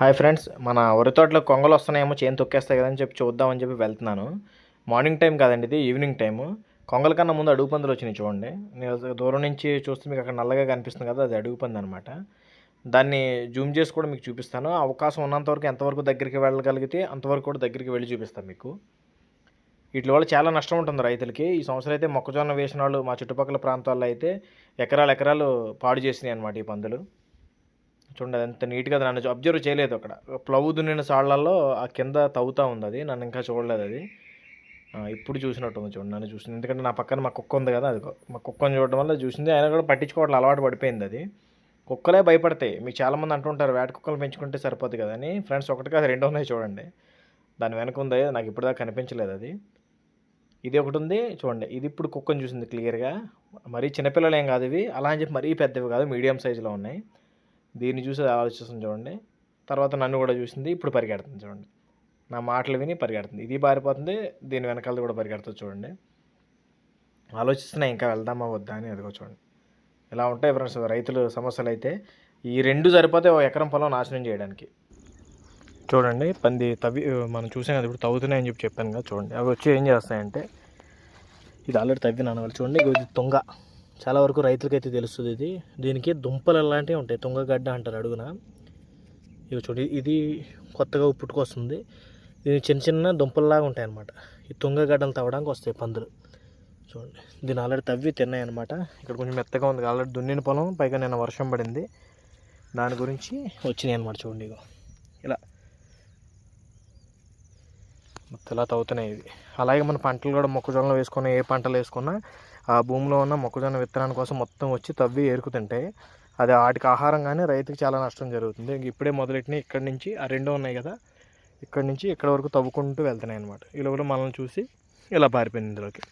Hi friends మన వరి తోటలో కొంగలు వస్తున్నాయేమో చేను తొక్కేస్తాయి కదా అని చెప్పి చూద్దామని చెప్పి వెళ్తున్నాను. మార్నింగ్ టైం కాదండి ఇది ఈవినింగ్ టైము. కొంగల కన్నా ముందు అడుగు పందులు వచ్చినాయి చూడండి. నేను దూరం నుంచి చూస్తే మీకు అక్కడ నల్లగా కనిపిస్తుంది కదా అది అడుగు పంది అనమాట దాన్ని జూమ్ చేసి కూడా మీకు చూపిస్తాను. అవకాశం ఉన్నంతవరకు ఎంతవరకు దగ్గరికి వెళ్ళగలిగితే అంతవరకు కూడా దగ్గరికి వెళ్ళి చూపిస్తాను మీకు. వీటి వల్ల చాలా నష్టం ఉంటుంది రైతులకి. ఈ సంవత్సరం అయితే మొక్కజొన్న వేసిన వాళ్ళు మా చుట్టుపక్కల ప్రాంతాల్లో అయితే ఎకరాలు ఎకరాలు పాడు చేసినాయి అనమాట ఈ పందులు. చూడండి అది ఎంత నీట్గా నన్ను అబ్జర్వ్ చేయలేదు అక్కడ. ప్లవ్ దున్నిన సాళ్ళలో ఆ కింద తవ్వుతూ ఉంది అది. నన్ను ఇంకా చూడలేదు అది. ఇప్పుడు చూసినట్టు ఉంది చూడండి నన్ను చూసింది. ఎందుకంటే నా పక్కన మా కుక్క ఉంది కదా అది మా కుక్కని చూడడం వల్ల చూసింది. ఆయన కూడా పట్టించుకోవడం అలవాటు పడిపోయింది అది. కుక్కలే భయపడతాయి. మీకు చాలామంది అంటుంటారు వేట కుక్కలు పెంచుకుంటే సరిపోదు కదా అని. ఫ్రెండ్స్ ఒకటి కాదు రెండు ఉన్నాయి చూడండి. దాని వెనక ఉంది నాకు ఇప్పటిదాకా కనిపించలేదు అది. ఇది ఒకటి ఉంది చూడండి. ఇది ఇప్పుడు కుక్కని చూసింది క్లియర్గా మరీ చిన్నపిల్లలు ఏం కాదు ఇవి. అలా అని చెప్పి మరీ పెద్దవి కాదు మీడియం సైజులో ఉన్నాయి. దీన్ని చూసి ఆలోచిస్తుంది చూడండి. తర్వాత నన్ను కూడా చూసింది ఇప్పుడు పరిగెడుతుంది చూడండి. నా మాటలు విని పరిగెడుతుంది. ఇది పారిపోతుంది దీని వెనకాలది కూడా పరిగెడుతుంది చూడండి. ఆలోచిస్తున్నా ఇంకా వెళ్దామా వద్దా అని అదిగో చూడండి. ఇలా ఉంటాయి ఫ్రెండ్స్ రైతులు సమస్యలు అయితే ఈ రెండు సరిపోతే ఒక ఎకరం పొలం నాశనం చేయడానికి. చూడండి పంది తవ్వి మనం చూసాం కదా ఇప్పుడు తవ్వుతున్నాయని చెప్పి చెప్పాను కదా చూడండి. అవి వచ్చి ఏం చేస్తాయంటే ఇది ఆల్రెడీ తవ్వినాను వాళ్ళు చూడండి ఇది తుంగ. చాలా వరకు రైతులకైతే తెలుస్తుంది ఇది. దీనికి దుంపలు లాంటివి ఉంటాయి. తుంగగడ్డ అంటారు అడుగున. ఇవి చూడండి ఇది కొత్తగా పుట్టుకొస్తుంది దీని చిన్న చిన్న దుంపల్లాగా ఉంటాయి అన్నమాట ఈ తుంగగడ్డలు తవ్వడానికి వస్తాయి పందులు. చూడండి దీన్ని ఆల్రెడీ తవ్వి తిన్నాయి అనమాట ఇక్కడ కొంచెం మెత్తగా ఉంది. ఆల్రెడీ దున్నిన పొలం పైగా నిన్న వర్షం పడింది. దాని గురించి వచ్చినాయి అనమాట చూడండి ఇగో ఇలా మొత్తం ఇలా తవ్వుతున్నాయి ఇది. అలాగే మన పంటలు కూడా మొక్కజొన్నలు వేసుకున్న ఏ పంటలు వేసుకున్నా ఆ భూమిలో ఉన్న మొక్కజొన్న విత్తనాల కోసం మొత్తం వచ్చి తవ్వి ఏరుకుతుంటాయి అది వాటికి ఆహారంగానే రైతుకి చాలా నష్టం జరుగుతుంది. ఇంక ఇప్పుడే మొదలెట్టినాయి ఇక్కడి నుంచి ఆ రెండో ఉన్నాయి కదా ఇక్కడి నుంచి ఇక్కడ వరకు తవ్వుకుంటూ వెళ్తున్నాయి అనమాట ఈ లోపల మనల్ని చూసి ఇలా పారిపోయింది ఇందులోకి.